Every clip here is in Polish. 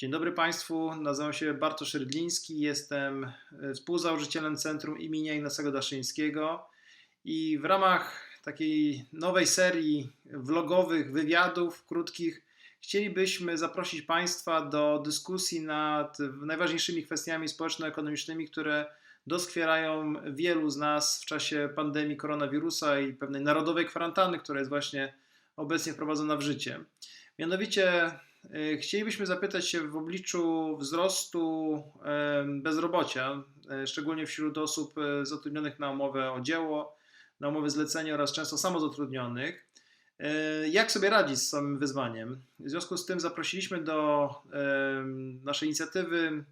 Dzień dobry Państwu, nazywam się Bartosz Rydliński, jestem e, współzałożycielem Centrum imienia Ignacego Daszyńskiego i w ramach takiej nowej serii vlogowych wywiadów krótkich chcielibyśmy zaprosić Państwa do dyskusji nad najważniejszymi kwestiami społeczno-ekonomicznymi, które doskwierają wielu z nas w czasie pandemii koronawirusa i pewnej narodowej kwarantanny, która jest właśnie obecnie wprowadzona w życie. Mianowicie chcielibyśmy zapytać się w obliczu wzrostu e, bezrobocia, e, szczególnie wśród osób zatrudnionych na umowę o dzieło, na umowę zlecenie oraz często samozatrudnionych, jak sobie radzić z samym wyzwaniem. W związku z tym zaprosiliśmy do naszej inicjatywy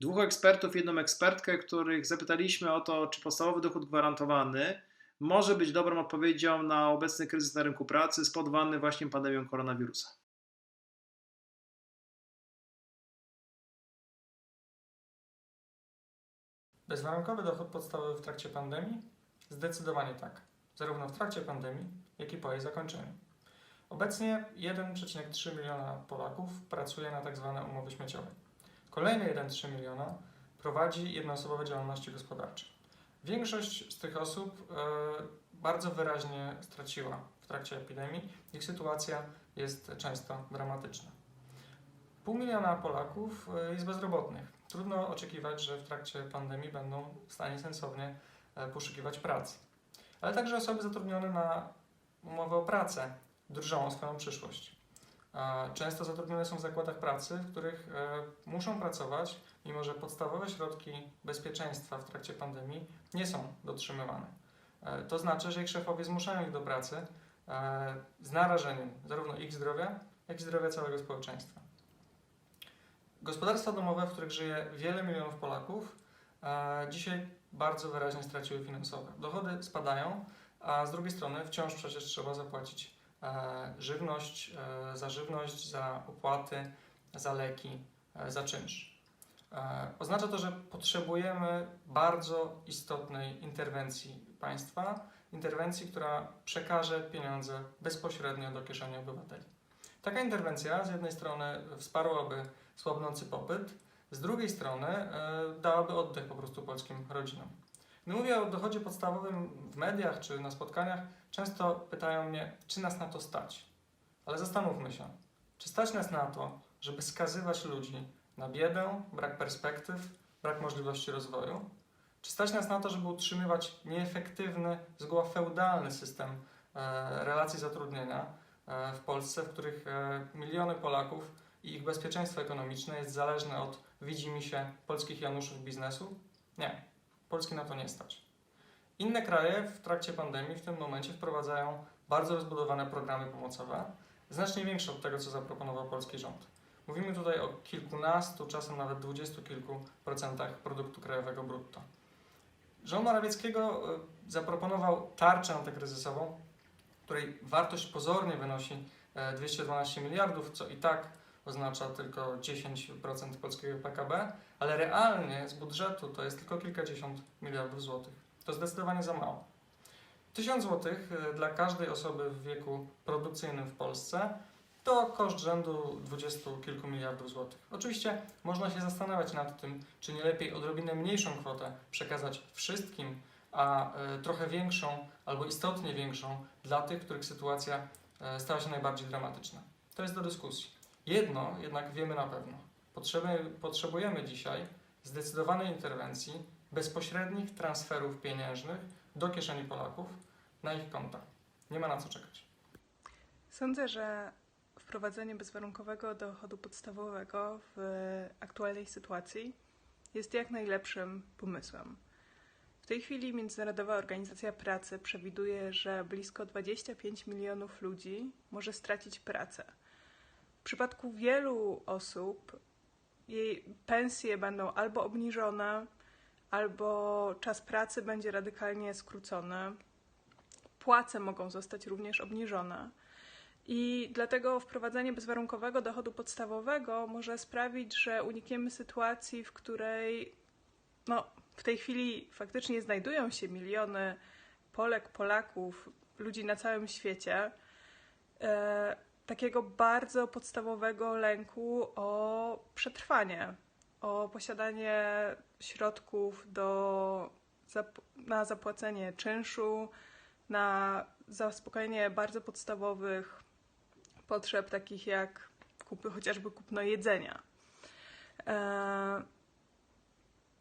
dwóch ekspertów, jedną ekspertkę, których zapytaliśmy o to, czy podstawowy dochód gwarantowany może być dobrą odpowiedzią na obecny kryzys na rynku pracy spowodowany właśnie pandemią koronawirusa. Bezwarunkowy dochód podstawowy w trakcie pandemii? Zdecydowanie tak. Zarówno w trakcie pandemii, jak i po jej zakończeniu. Obecnie 1,3 miliona Polaków pracuje na tzw. Tak umowy śmieciowe. Kolejne 1,3 miliona prowadzi jednoosobowe działalności gospodarcze. Większość z tych osób e, bardzo wyraźnie straciła w trakcie epidemii. Ich sytuacja jest często dramatyczna. Pół miliona Polaków e, jest bezrobotnych. Trudno oczekiwać, że w trakcie pandemii będą w stanie sensownie e, poszukiwać pracy. Ale także osoby zatrudnione na umowę o pracę drżą o swoją przyszłość. Często zatrudnione są w zakładach pracy, w których e, muszą pracować, mimo że podstawowe środki bezpieczeństwa w trakcie pandemii nie są dotrzymywane. To znaczy, że ich szefowie zmuszają ich do pracy z narażeniem zarówno ich zdrowia, jak i zdrowia całego społeczeństwa. Gospodarstwa domowe, w których żyje wiele milionów Polaków, e, dzisiaj bardzo wyraźnie straciły finansowe. Dochody spadają, a z drugiej strony wciąż przecież trzeba zapłacić e, żywność, e, za żywność, za opłaty, za leki, za czynsz. Oznacza to, że potrzebujemy bardzo istotnej interwencji państwa, interwencji, która przekaże pieniądze bezpośrednio do kieszeni obywateli. Taka interwencja z jednej strony wsparłaby słabnący popyt, z drugiej strony e, dałaby oddech po prostu polskim rodzinom. Gdy mówię o dochodzie podstawowym w mediach czy na spotkaniach, często pytają mnie, czy nas na to stać. Ale zastanówmy się, czy stać nas na to, żeby skazywać ludzi na biedę, brak perspektyw, brak możliwości rozwoju? Czy stać nas na to, żeby utrzymywać nieefektywny, zgoła feudalny system e, relacji zatrudnienia w Polsce, w których miliony Polaków i ich bezpieczeństwo ekonomiczne jest zależne od widzimisię polskich Januszów biznesu? Nie. Polski na to nie stać. Inne kraje w trakcie pandemii w tym momencie wprowadzają bardzo rozbudowane programy pomocowe, znacznie większe od tego, co zaproponował polski rząd. Mówimy tutaj o kilkunastu, czasem nawet dwudziestu kilku procentach produktu krajowego brutto. Rząd Morawieckiego e, zaproponował tarczę antykryzysową, której wartość pozornie wynosi 212 e, miliardów, co i tak oznacza tylko 10% polskiego PKB, ale realnie z budżetu to jest tylko kilkadziesiąt miliardów złotych. To zdecydowanie za mało. 1000 złotych y, dla każdej osoby w wieku produkcyjnym w Polsce to koszt rzędu dwudziestu kilku miliardów złotych. Oczywiście można się zastanawiać nad tym, czy nie lepiej odrobinę mniejszą kwotę przekazać wszystkim, a y, trochę większą albo istotnie większą dla tych, których sytuacja y, stała się najbardziej dramatyczna. To jest do dyskusji. Jedno jednak wiemy na pewno. Potrzebujemy dzisiaj zdecydowanej interwencji, bezpośrednich transferów pieniężnych do kieszeni Polaków na ich konta. Nie ma na co czekać. Sądzę, że wprowadzenie bezwarunkowego dochodu podstawowego w aktualnej sytuacji jest jak najlepszym pomysłem. W tej chwili Międzynarodowa Organizacja Pracy przewiduje, że blisko 25 milionów ludzi może stracić pracę w przypadku wielu osób jej pensje będą albo obniżone, albo czas pracy będzie radykalnie skrócony. Płace mogą zostać również obniżone. I dlatego wprowadzenie bezwarunkowego dochodu podstawowego może sprawić, że unikniemy sytuacji, w której no, w tej chwili faktycznie znajdują się miliony Polek, Polaków, ludzi na całym świecie, e, takiego bardzo podstawowego lęku o przetrwanie, o posiadanie środków do, na zapłacenie czynszu, na zaspokojenie bardzo podstawowych potrzeb, takich jak kupy, chociażby kupno jedzenia. E,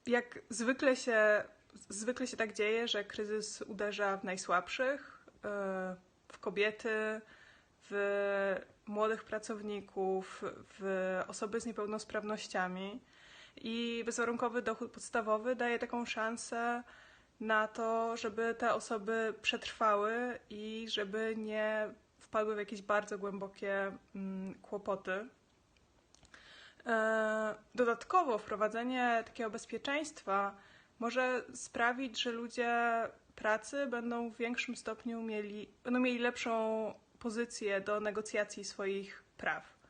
Jak zwykle się, zwykle się tak dzieje, że kryzys uderza w najsłabszych, e, w kobiety, w młodych pracowników, w osoby z niepełnosprawnościami. I bezwarunkowy dochód podstawowy daje taką szansę na to, żeby te osoby przetrwały i żeby nie wpadły w jakieś bardzo głębokie mm, kłopoty. E, Dodatkowo wprowadzenie takiego bezpieczeństwa może sprawić, że ludzie pracy będą w większym stopniu mieli, będą mieli lepszą pozycję do negocjacji swoich praw.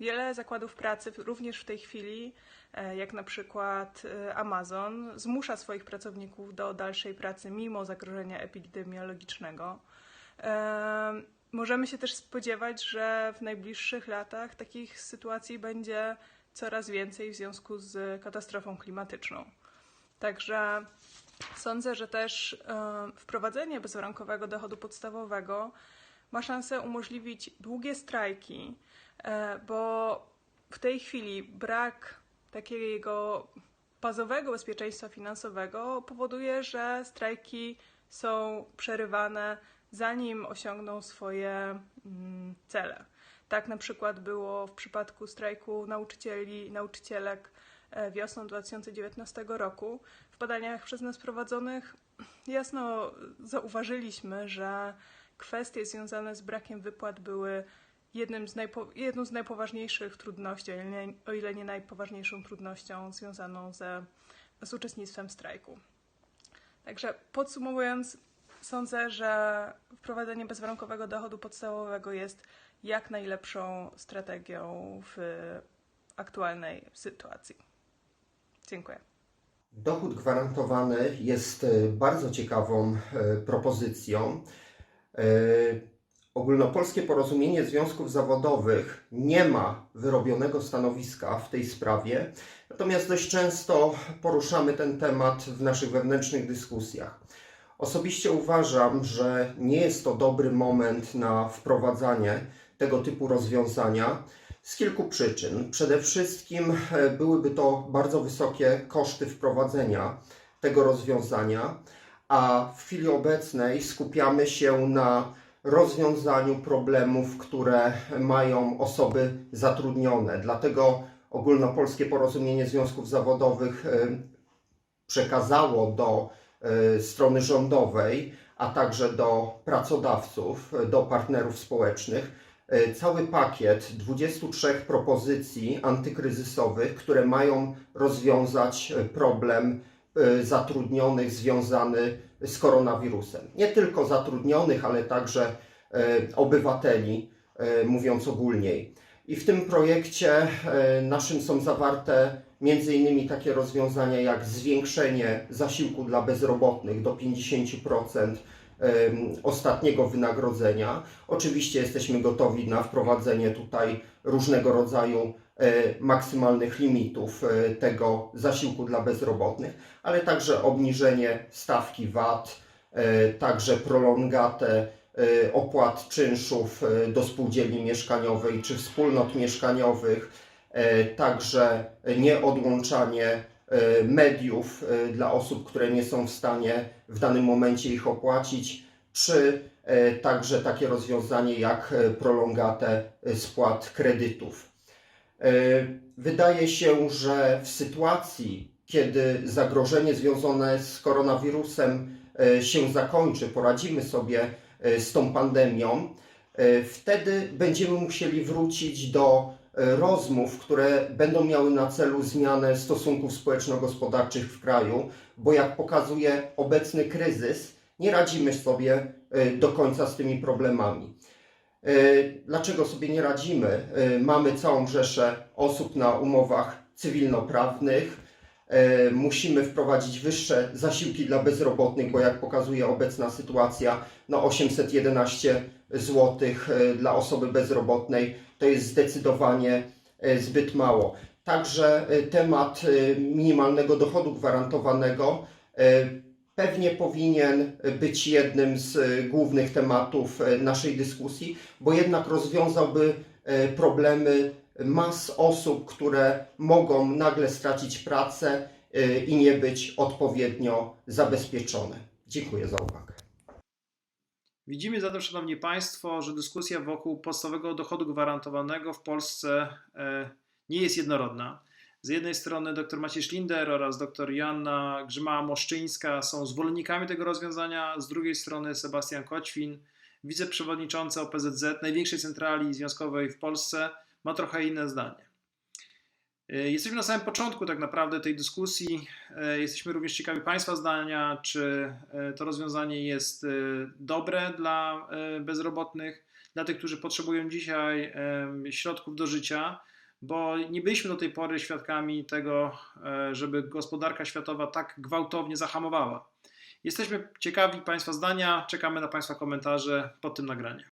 Wiele zakładów pracy, również w tej chwili, e, jak na przykład e, Amazon, zmusza swoich pracowników do dalszej pracy mimo zagrożenia epidemiologicznego. Możemy się też spodziewać, że w najbliższych latach takich sytuacji będzie coraz więcej w związku z katastrofą klimatyczną. Także sądzę, że też e, wprowadzenie bezwarunkowego dochodu podstawowego ma szansę umożliwić długie strajki, e, bo w tej chwili brak takiego bazowego bezpieczeństwa finansowego powoduje, że strajki są przerywane zanim osiągną swoje mm, cele. Tak na przykład było w przypadku strajku nauczycieli i nauczycielek e, wiosną 2019 roku. W badaniach przez nas prowadzonych jasno zauważyliśmy, że kwestie związane z brakiem wypłat były jednym z najpo, jedną z najpoważniejszych trudności, o ile, nie, o ile nie najpoważniejszą trudnością związaną ze, z uczestnictwem strajku. Także podsumowując, sądzę, że wprowadzenie bezwarunkowego dochodu podstawowego jest jak najlepszą strategią w aktualnej sytuacji. Dziękuję. Dochód gwarantowany jest e, bardzo ciekawą e, propozycją. E, Ogólnopolskie Porozumienie Związków Zawodowych nie ma wyrobionego stanowiska w tej sprawie, natomiast dość często poruszamy ten temat w naszych wewnętrznych dyskusjach. Osobiście uważam, że nie jest to dobry moment na wprowadzanie tego typu rozwiązania z kilku przyczyn. Przede wszystkim e, byłyby to bardzo wysokie koszty wprowadzenia tego rozwiązania, a w chwili obecnej skupiamy się na rozwiązaniu problemów, które mają osoby zatrudnione. Dlatego Ogólnopolskie Porozumienie Związków Zawodowych e, przekazało do strony rządowej, a także do pracodawców, e, do partnerów społecznych e, cały pakiet 23 propozycji antykryzysowych, które mają rozwiązać e, problem e, zatrudnionych związany z koronawirusem. Nie tylko zatrudnionych, ale także e, obywateli, e, mówiąc ogólniej. I w tym projekcie e, naszym są zawarte między innymi takie rozwiązania jak zwiększenie zasiłku dla bezrobotnych do 50% em, ostatniego wynagrodzenia. Oczywiście jesteśmy gotowi na wprowadzenie tutaj różnego rodzaju e, maksymalnych limitów e, tego zasiłku dla bezrobotnych, ale także obniżenie stawki VAT, e, także prolongatę opłat czynszów do spółdzielni mieszkaniowej czy wspólnot mieszkaniowych, także nieodłączanie e, mediów e, dla osób, które nie są w stanie w danym momencie ich opłacić, czy e, także takie rozwiązanie jak e, prolongatę e, spłat kredytów. E, Wydaje się, że w sytuacji, kiedy zagrożenie związane z koronawirusem e, się zakończy, poradzimy sobie e, z tą pandemią, e, wtedy będziemy musieli wrócić do e, rozmów, które będą miały na celu zmianę stosunków społeczno-gospodarczych w kraju, bo jak pokazuje obecny kryzys, nie radzimy sobie e, do końca z tymi problemami. E, Dlaczego sobie nie radzimy? E, Mamy całą rzeszę osób na umowach cywilnoprawnych. E, Musimy wprowadzić wyższe zasiłki dla bezrobotnych, bo jak pokazuje obecna sytuacja, no 811 zł dla osoby bezrobotnej to jest zdecydowanie e, zbyt mało. Także e, temat e, minimalnego dochodu gwarantowanego e, pewnie powinien być jednym z e, głównych tematów e, naszej dyskusji, bo jednak rozwiązałby e, problemy mas osób, które mogą nagle stracić pracę e, i nie być odpowiednio zabezpieczone. Dziękuję za uwagę. Widzimy zatem, Szanowni Państwo, że dyskusja wokół podstawowego dochodu gwarantowanego w Polsce e, nie jest jednorodna. Z jednej strony dr Maciej Szlinder oraz dr Joanna Grzymała-Moszczyńska są zwolennikami tego rozwiązania, z drugiej strony Sebastian Koćwin, wiceprzewodniczący OPZZ, największej centrali związkowej w Polsce, ma trochę inne zdanie. E, Jesteśmy na samym początku tak naprawdę tej dyskusji. E, Jesteśmy również ciekawi Państwa zdania, czy e, to rozwiązanie jest dobre dla bezrobotnych, dla tych, którzy potrzebują dzisiaj środków do życia, bo nie byliśmy do tej pory świadkami tego, żeby gospodarka światowa tak gwałtownie zahamowała. Jesteśmy ciekawi Państwa zdania, czekamy na Państwa komentarze pod tym nagraniem.